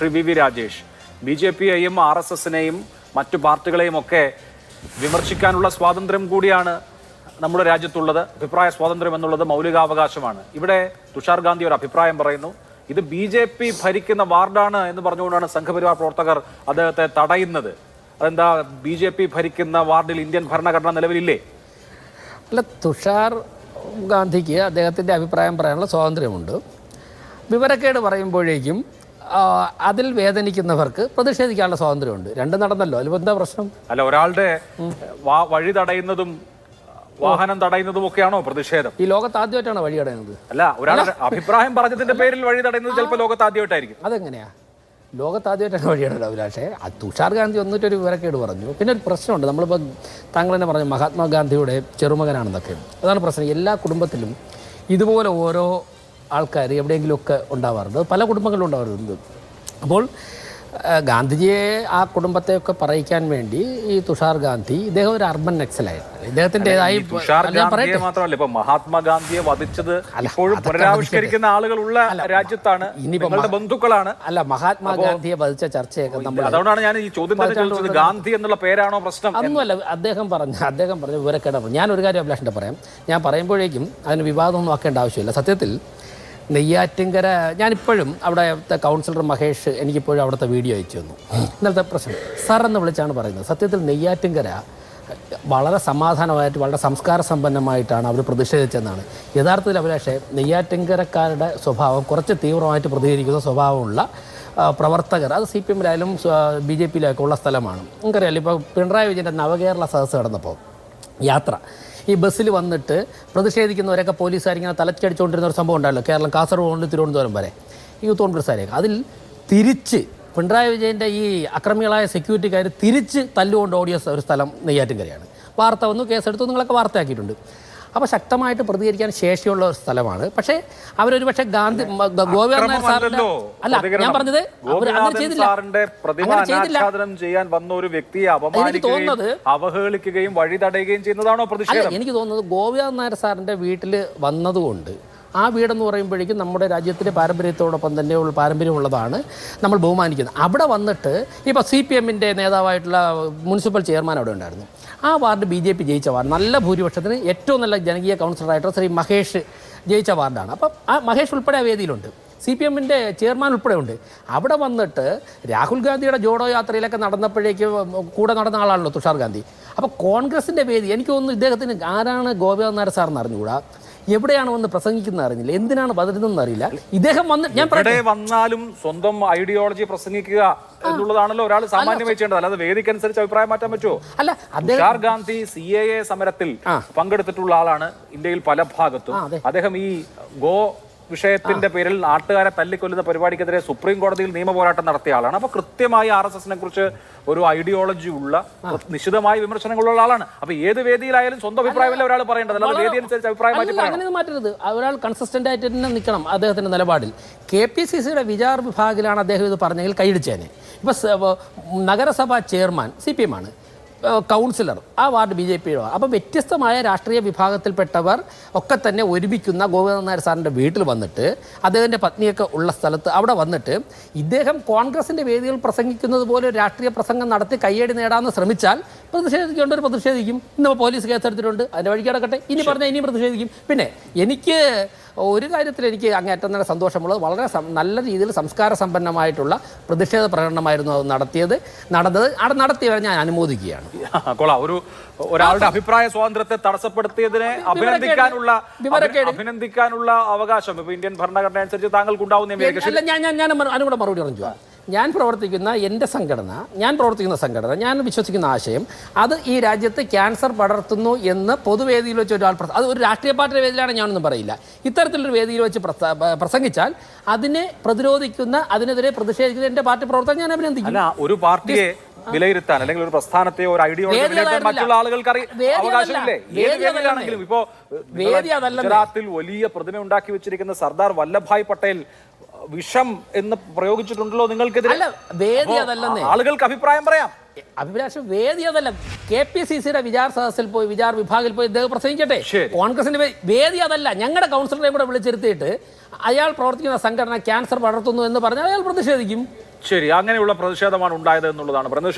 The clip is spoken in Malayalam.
Shri V V Rajesh. B J പിയെയും R S എസിനെയും മറ്റു പാർട്ടികളെയും ഒക്കെ വിമർശിക്കാനുള്ള സ്വാതന്ത്ര്യം കൂടിയാണ് നമ്മുടെ രാജ്യത്തുള്ളത്. അഭിപ്രായ സ്വാതന്ത്ര്യം എന്നുള്ളത് മൗലികാവകാശമാണ്. ഇവിടെ തുഷാർ ഗാന്ധി ഒരു അഭിപ്രായം പറയുന്നു. ഇത് ബി ജെ പി ഭരിക്കുന്ന വാർഡാണ് എന്ന് പറഞ്ഞുകൊണ്ടാണ് സംഘപരിവാർ പ്രവർത്തകർ അദ്ദേഹത്തെ തടയുന്നത്. അതെന്താ ബി ജെ പി ഭരിക്കുന്ന വാർഡിൽ ഇന്ത്യൻ ഭരണഘടന നിലവിലില്ലേ? അല്ല തുഷാർ ഗാന്ധിക്ക് അദ്ദേഹത്തിന്റെ അഭിപ്രായം പറയാനുള്ള സ്വാതന്ത്ര്യമുണ്ട്. വിവരക്കേട് പറയുമ്പോഴേക്കും അതിൽ വേദനിക്കുന്നവർക്ക് പ്രതിഷേധിക്കാനുള്ള സ്വാതന്ത്ര്യമുണ്ട്. രണ്ടും നടന്നല്ലോ. അതിൽ എന്താ പ്രശ്നം? അല്ല ഒരാളുടെ വഴി തടയുന്നതും വാഹനം തടയുന്നതും ഒക്കെയാണോ പ്രതിഷേധം? ഈ ലോകത്ത് ആദ്യമായിട്ടാണ് വഴി തടയുന്നത്? അല്ല ഒരാളുടെ അഭിപ്രായം പറഞ്ഞതിന്റെ പേരിൽ വഴി തടയുന്നത് ചിലപ്പോൾ ലോകത്ത് ആദ്യമായിട്ടായിരിക്കും അതെങ്ങനെയാ? ലോകത്ത് ആദ്യമായിട്ടാണ് വഴി അഭിലാഷേ അത് തുഷാർ ഗാന്ധി വന്നിട്ടൊരു വിവരക്കേട് പറഞ്ഞു. പിന്നെ ഒരു പ്രശ്നമുണ്ട്. നമ്മളിപ്പോൾ താങ്കൾ തന്നെ പറഞ്ഞു മഹാത്മാഗാന്ധിയുടെ ചെറുമകനാണെന്നൊക്കെ. അതാണ് പ്രശ്നം. എല്ലാ കുടുംബത്തിലും ഇതുപോലെ ഓരോ ആൾക്കാർ എവിടെയെങ്കിലുമൊക്കെ ഉണ്ടാവാറുണ്ട്. പല കുടുംബങ്ങളും ഉണ്ടാവാറുണ്ട്. അപ്പോൾ ഗാന്ധിജിയെ ആ കുടുംബത്തെയൊക്കെ പറയിക്കാൻ വേണ്ടി ഈ തുഷാർ ഗാന്ധി ഇദ്ദേഹം ഒരു അർബൻ നക്സലായിരുന്നു. ഇദ്ദേഹത്തിന്റെതായി തുഷാർ ഗാന്ധിയെ മാത്രമല്ല ഇപ്പൊ മഹാത്മാഗാന്ധിയെ വധിച്ചത് ഇപ്പോഴും പുനരാവിഷ്കരിക്കുന്ന ആളുകളുള്ള രാജ്യത്താണ് നിങ്ങളുടെ ബന്ധുക്കളാണ്. അല്ല മഹാത്മാഗാന്ധിയെ വധിച്ച ചർച്ചയൊക്കെ നമ്മൾ അതുകൊണ്ടാണ് ഞാൻ ഈ ചോദ്യം ചോദിച്ചത്. ഗാന്ധി എന്നുള്ള പേരാണോ പ്രശ്നം അതൊന്നുമല്ല അദ്ദേഹം പറഞ്ഞു അദ്ദേഹം പറഞ്ഞു വിവരക്കേട പറഞ്ഞു ഞാൻ ഒരു കാര്യം അഭിലാഷിന്റെ പറയാം. ഞാൻ പറയുമ്പോഴേക്കും അതിന് വിവാദമൊന്നും ആക്കേണ്ട ആവശ്യമില്ല. സത്യത്തിൽ നെയ്യാറ്റിങ്കര ഞാനിപ്പോഴും അവിടുത്തെ കൗൺസിലർ മഹേഷ് എനിക്കിപ്പോഴും അവിടുത്തെ വീഡിയോ അയച്ചു തന്നു. ഇന്നലത്തെ പ്രശ്നം. സാർ എന്ന് വിളിച്ചാണ് പറയുന്നത്. സത്യത്തിൽ നെയ്യാറ്റിങ്കര വളരെ സമാധാനമായിട്ട് വളരെ സംസ്കാര സമ്പന്നമായിട്ടാണ് അവർ പ്രതിഷേധിച്ചതെന്നാണ്. യഥാർത്ഥത്തിൽ അഭിലാഷെ നെയ്യാറ്റിങ്കരക്കാരുടെ സ്വഭാവം കുറച്ച് തീവ്രമായിട്ട് പ്രതികരിക്കുന്ന സ്വഭാവമുള്ള പ്രവർത്തകർ അത് സി പി എമ്മിലായാലും ബി ജെ പിയിലൊക്കെ ഉള്ള സ്ഥലമാണ്. നമുക്കറിയാമല്ലോ ഇപ്പോൾ പിണറായി വിജയന്റെ നവകേരള സദസ്സ് നടന്നപ്പോൾ യാത്ര. ഈ ബസ്സിൽ വന്നിട്ട് പ്രതിഷേധിക്കുന്നവരൊക്കെ പോലീസുകാരിങ്ങനെ തലച്ചടിച്ചുകൊണ്ടിരുന്ന ഒരു സംഭവം ഉണ്ടല്ലോ കേരളം കാസർഗോഡ് തിരുവനന്തപുരം വരെ. ഈ കോൺഗ്രസ്സുകാരെയൊക്കെ അതിൽ തിരിച്ച് പിണറായി വിജയന്റെ ഈ അക്രമികളായ സെക്യൂരിറ്റിക്കാർ തിരിച്ച് തല്ലുകൊണ്ട് ഓടിയ ഒരു സ്ഥലം നെയ്യാറ്റിൻകരയാണ്. വാർത്ത വന്നു കേസെടുത്തു നിങ്ങളൊക്കെ വാർത്തയാക്കിയിട്ടുണ്ട്. അപ്പോൾ ശക്തമായിട്ട് പ്രതികരിക്കാൻ ശേഷിയുള്ള ഒരു സ്ഥലമാണ്. പക്ഷേ അവരൊരു പക്ഷേ ഗാന്ധി സാറിന്റെ ഗോപിനാഥ് സാറിന്റെ അല്ല ഞാൻ പറഞ്ഞത് സാറിന്റെ ചെയ്യാൻ വന്ന ഒരു വ്യക്തിയെ അപമാനിക്കുകയും അവഹേളിക്കുകയും വഴി തടയുകയും ചെയ്യുന്നതാണോ പ്രതിഷേധം? എനിക്ക് തോന്നുന്നത് ഗോപിനാഥ് നായർ സാറിന്റെ വീട്ടിൽ വന്നതുകൊണ്ട് ആ വീടെന്ന് പറയുമ്പോഴേക്കും നമ്മുടെ രാജ്യത്തിന്റെ പാരമ്പര്യത്തോടൊപ്പം തന്നെ ഉള്ള പാരമ്പര്യമുള്ളതാണ് നമ്മൾ ബഹുമാനിക്കുന്നത്. അവിടെ വന്നിട്ട് ഇപ്പോൾ സി പി എമ്മിന്റെ നേതാവായിട്ടുള്ള മുനിസിപ്പൽ ചെയർമാൻ അവിടെ ഉണ്ടായിരുന്നു. ആ വാർഡ് ബി ജെ പി ജയിച്ച വാർഡ് നല്ല ഭൂരിപക്ഷത്തിന് ഏറ്റവും നല്ല ജനകീയ കൗൺസിലറായിട്ടുള്ള ശ്രീ മഹേഷ് ജയിച്ച വാർഡാണ്. അപ്പം ആ മഹേഷ് ഉൾപ്പെടെ ആ വേദിയിലുണ്ട്. സി പി എമ്മിന്റെ ചെയർമാൻ ഉൾപ്പെടെ ഉണ്ട്. അവിടെ വന്നിട്ട് രാഹുൽ ഗാന്ധിയുടെ ജോഡോ യാത്രയിലൊക്കെ നടന്നപ്പോഴേക്ക് കൂടെ നടന്ന ആളാണല്ലോ തുഷാർ ഗാന്ധി. അപ്പോൾ കോൺഗ്രസിന്റെ വേദി എനിക്ക് തോന്നുന്നു ഇദ്ദേഹത്തിന് ആരാണ് ഗോപിനാഥ് നായർ സാർ എന്ന് അറിഞ്ഞുകൂടാ? എവിടെയാണ് വന്ന് പ്രസംഗിക്കുന്നത് അറിഞ്ഞില്ല. എന്തിനാണ് പതരുന്നതെന്ന് അറിയില്ല. ഇദ്ദേഹം വന്ന് ഞാൻ ഇവിടെ വന്നാലും സ്വന്തം ഐഡിയോളജി പ്രസംഗിക്കുക എന്നുള്ളതാണല്ലോ ഒരാൾ സാമാന്യം ചെയ്യേണ്ടത് അല്ലാതെ വേദിക്കനുസരിച്ച് അഭിപ്രായം മാറ്റാൻ പറ്റുമോ? അല്ല Tushar Gandhi C A A സമരത്തിൽ പങ്കെടുത്തിട്ടുള്ള ആളാണ് ഇന്ത്യയിൽ പല ഭാഗത്തും. അദ്ദേഹം ഈ ഗോ വിഷയത്തിന്റെ പേരിൽ നാട്ടുകാരെ തല്ലിക്കൊല്ലുന്ന പരിപാടിക്കെതിരെ സുപ്രീം കോടതിയിൽ നിയമ പോരാട്ടം നടത്തിയ ആളാണ്. അപ്പൊ കൃത്യമായി ആർ എസ് എസിനെ കുറിച്ച് ഒരു ഐഡിയോളജി ഉള്ള നിശ്ചിതമായ വിമർശനങ്ങളുള്ള ആളാണ്. അപ്പൊ ഏത് വേദിയിലായാലും സ്വന്തം അഭിപ്രായമല്ല ഒരാൾ പറയേണ്ടത്? അല്ലാതെ വേദി അനുസരിച്ച് അഭിപ്രായം മാറ്റി മാറ്റരുത്. ഒരാൾ കൺസിസ്റ്റന്റ് ആയിട്ട് തന്നെ നിൽക്കണം അദ്ദേഹത്തിന്റെ നിലപാടിൽ. കെ പി സി സിയുടെ വിചാർ വിഭാഗത്തിലാണ് അദ്ദേഹം ഇത് പറഞ്ഞെങ്കിൽ കൈയടിച്ചേനെ. ഇപ്പൊ നഗരസഭാ ചെയർമാൻ സി പി എം ആണ്. കൗൺസിലർ ആ വാർഡ് ബി ജെ പിയുടെ അപ്പോൾ വ്യത്യസ്തമായ രാഷ്ട്രീയ വിഭാഗത്തിൽപ്പെട്ടവർ ഒക്കെ തന്നെ ഒരുമിക്കുന്ന ഗോവിന്ദൻ നായർ സാറിന്റെ വീട്ടിൽ വന്നിട്ട് അദ്ദേഹത്തിന്റെ പത്നിയൊക്കെ ഉള്ള സ്ഥലത്ത് അവിടെ വന്നിട്ട് ഇദ്ദേഹം കോൺഗ്രസിന്റെ വേദികൾ പ്രസംഗിക്കുന്നത് പോലെ രാഷ്ട്രീയ പ്രസംഗം നടത്തി കയ്യടി നേടാമെന്ന് ശ്രമിച്ചാൽ പ്രതിഷേധിക്കേണ്ടവർ പ്രതിഷേധിക്കും. ഇന്നിപ്പോൾ പോലീസ് കേസെടുത്തിട്ടുണ്ട്. അതിന്റെ വഴിക്ക് കിടക്കട്ടെ ഇനി പറഞ്ഞാൽ ഇനിയും പ്രതിഷേധിക്കും. പിന്നെ എനിക്ക് ഒരു കാര്യത്തിൽ എനിക്ക് അങ്ങേറ്റം തന്നെ സന്തോഷമുള്ളത് വളരെ നല്ല രീതിയിൽ സംസ്കാര സമ്പന്നമായിട്ടുള്ള പ്രതിഷേധ പ്രകടനമായിരുന്നു അത് നടത്തിയത്. നടന്നത് അവിടെ നടത്തിയവരെ ഞാൻ അനുമോദിക്കുകയാണ്. കൊള്ളാം. ഒരു ഒരാളുടെ അഭിപ്രായ സ്വാതന്ത്ര്യത്തെ തടസ്സപ്പെടുത്തിയതിനെ അഭിനന്ദിക്കാനുള്ള അഭിനന്ദിക്കാനുള്ള അവകാശം. ഇപ്പൊ ഇന്ത്യൻ ഭരണഘടന അനുസരിച്ച് താങ്കൾക്ക് ഉണ്ടാവുന്ന ഞാൻ ഞാൻ അതിനും മറുപടി പറഞ്ഞു ഞാൻ പ്രവർത്തിക്കുന്ന എന്റെ സംഘടന ഞാൻ പ്രവർത്തിക്കുന്ന സംഘടന ഞാൻ വിശ്വസിക്കുന്ന ആശയം അത് ഈ രാജ്യത്ത് ക്യാൻസർ പടർത്തുന്നു എന്ന് പൊതുവേദിയിൽ വെച്ച് ഒരാൾ പ്രസ- അത് ഒരു രാഷ്ട്രീയ പാർട്ടിയുടെ വേദിയിലാണ് ഞാനൊന്നും പറയില്ല ഇത്തരത്തിലൊരു വേദിയിൽ വെച്ച് പ്രസംഗിച്ചാൽ അതിനെ പ്രതിരോധിക്കുന്ന അതിനെതിരെ പ്രതിഷേധിക്കുന്ന എന്റെ പാർട്ടി പ്രവർത്തകർ ഞാൻ അഭിനന്ദിക്കും അല്ല ഒരു പാർട്ടിയെ വിലയിരുത്താൻ അല്ലെങ്കിൽ ഒരു പ്രസ്ഥാനത്തെ ഒരു ഐഡിയോളജി. മറ്റുള്ള ആളുകൾക്ക്. അവകാശമില്ലേ ഏത് വേദിയിലാണെങ്കിലും ഇപ്പോ. ഗുജറാത്തിൽ വലിയ പ്രതിമ ഉണ്ടാക്കി വെച്ചിരിക്കുന്ന സർദാർ വല്ലഭായ് പട്ടേൽ വിഷം എന്ന് പ്രയോഗിച്ചിട്ടുണ്ടല്ലോ നിങ്ങൾക്കെതിരെ. അല്ല വേദി അതല്ലെന്നേ. ആളുകൾക്ക് അഭിപ്രായം പറയാം. അഭിപ്രായം വേദി അതല്ല. കെ പി സി സിയുടെ വിചാർ സദസ്സിൽ പോയി വിചാർ വിഭാഗിൽ പോയി ഇദ്ദേഹം പ്രസംഗിക്കട്ടെ. കോൺഗ്രസിന്റെ വേദി അതല്ല. ഞങ്ങളുടെ കൗൺസിലറെ കൂടെ വിളിച്ചിരുത്തിയിട്ട് അയാൾ പ്രവർത്തിക്കുന്ന സംഘടന ക്യാൻസർ വളർത്തുന്നു എന്ന് പറഞ്ഞാൽ അയാൾ പ്രതിഷേധിക്കും. ശരി അങ്ങനെയുള്ള പ്രതിഷേധമാണ് ഉണ്ടായത് എന്നുള്ളതാണ്. പറയുന്നത്